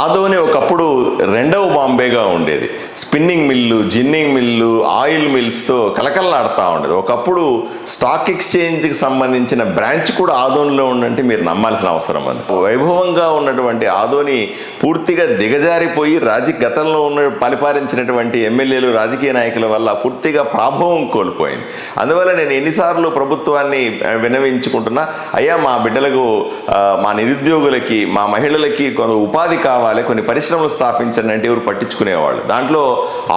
ఆదోని ఒకప్పుడు రెండవ బాంబేగా ఉండేది. Spinning mill ginning mill oil మిల్స్తో కలకల్లాడుతూ ఉండేది. ఒకప్పుడు స్టాక్ ఎక్స్చేంజ్కి సంబంధించిన బ్రాంచ్ కూడా ఆదోనిలో ఉండంటే మీరు నమ్మాల్సిన అవసరం ఉంది వైభవంగా ఉన్నటువంటి ఆదోని పూర్తిగా దిగజారిపోయి రాజకీయ గతంలో ఉన్న పరిపాలించినటువంటి ఎమ్మెల్యేలు రాజకీయ నాయకుల వల్ల పూర్తిగా ప్రాభవం కోల్పోయింది. అందువల్ల నేను ఎన్నిసార్లు ప్రభుత్వాన్ని వినవించుకుంటున్నా అయ్యా మా బిడ్డలకు మా నిరుద్యోగులకి మా మహిళలకి కొంత ఉపాధి కావాలి కొన్ని పరిశ్రమలు స్థాపించండి అంటే ఎవరు పట్టించుకునేవాళ్ళు. దాంట్లో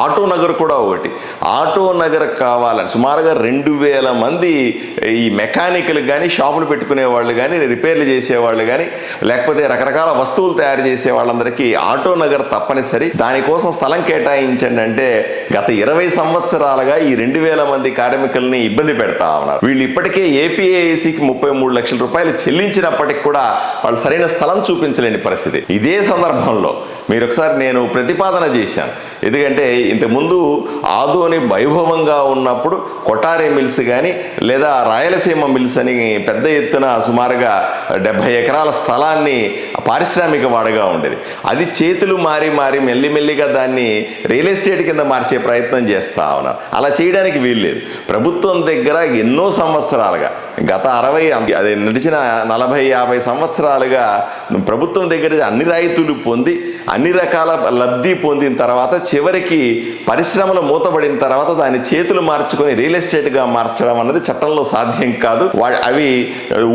ఆటో నగర్ కూడా ఒకటి. ఆటో నగర్ కావాలని సుమారుగా రెండు వేల మంది ఈ మెకానికల్ కానీ షాపులు పెట్టుకునే వాళ్ళు కానీ రిపేర్లు చేసేవాళ్ళు కానీ లేకపోతే రకరకాల వస్తువులు తయారు చేసే వాళ్ళందరికీ ఆటో నగర్ తప్పనిసరి. దానికోసం స్థలం కేటాయించండి అంటే గత ఇరవై సంవత్సరాలుగా ఈ రెండు వేల మంది కార్మికుల్ని ఇబ్బంది పెడతా ఉన్నారు. వీళ్ళు ఇప్పటికే ఏపీఏసీకి ముప్పై మూడు లక్షల రూపాయలు చెల్లించినప్పటికి కూడా వాళ్ళు సరైన స్థలం చూపించలేని పరిస్థితి. ఇదే సందర్భంలో మీరు ఒకసారి నేను ప్రతిపాదన చేశాను. ఎందుకంటే ఇంతకుముందు ఆదోని వైభవంగా ఉన్నప్పుడు కొటారి మిల్స్ కానీ లేదా రాయలసీమ మిల్స్ అని పెద్ద ఎత్తున సుమారుగా డెబ్భై ఎకరాల స్థలాన్ని పారిశ్రామిక వాడగా ఉండేది. అది చేతులు మారి మారి మెల్లిమెల్లిగా దాన్ని రియల్ ఎస్టేట్ కింద మార్చే ప్రయత్నం చేస్తా ఉన్నారు అలా చేయడానికి వీల్లేదు. ప్రభుత్వం దగ్గర ఎన్నో సంవత్సరాలుగా గత అరవై అది నడిచిన నలభై యాభై సంవత్సరాలుగా ప్రభుత్వం దగ్గర అన్ని రాయితీలు పొంది అన్ని రకాల లబ్ధి పొందిన తర్వాత చివరికి పరిశ్రమలు మూతబడిన తర్వాత దాని చేతులు మార్చుకొని రియల్ ఎస్టేట్గా మార్చడం అన్నది చట్టంలో సాధ్యం కాదు. వా- అవి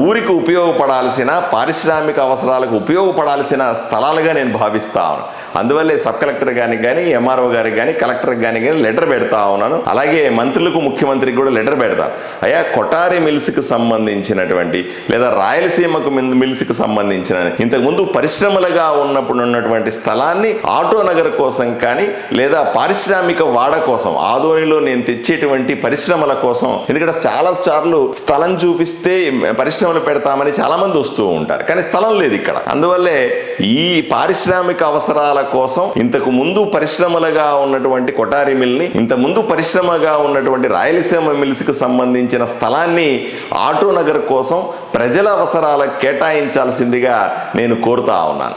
ఊరికి ఉపయోగపడాల్సిన పారిశ్రామిక అవసరాలకు ఉపయోగపడాల్సిన స్థలాలుగా నేను భావిస్తాను అందువల్లే సబ్ కలెక్టర్ గారికి కానీ ఎంఆర్ఓ గారికి కానీ కలెక్టర్ కానీ కానీ లెటర్ పెడతా ఉన్నాను. అలాగే మంత్రులకు ముఖ్యమంత్రికి కూడా లెటర్ పెడతాను అయ్యా కొటారి మిల్స్కి సంబంధించినటువంటి లేదా రాయలసీమకు మిల్స్కి సంబంధించిన ఇంతకుముందు పరిశ్రమలుగా ఉన్నప్పుడు ఉన్నటువంటి స్థలాన్ని ఆటో నగర్ కోసం కానీ లేదా పారిశ్రామిక వాడ కోసం ఆదోనిలో నేను తెచ్చేటువంటి పరిశ్రమల కోసం. ఎందుకంటే చాలా సార్లు స్థలం చూపిస్తే పరిశ్రమలు పెడతామని చాలా మంది వస్తూ ఉంటారు. కానీ స్థలం లేదు ఇక్కడ. అందువల్లే ఈ పారిశ్రామిక అవసరాల కోసం ఇంతకు ముందు పరిశ్రమలుగా ఉన్నటువంటి కొటారి మిల్ని ఇంత ముందు పరిశ్రమగా ఉన్నటువంటి రాయలసీమ మిల్స్కి సంబంధించిన స్థలాన్ని ఆటో నగర్ కోసం ప్రజల అవసరాలకు కేటాయించాల్సిందిగా నేను కోరుతా ఉన్నాను.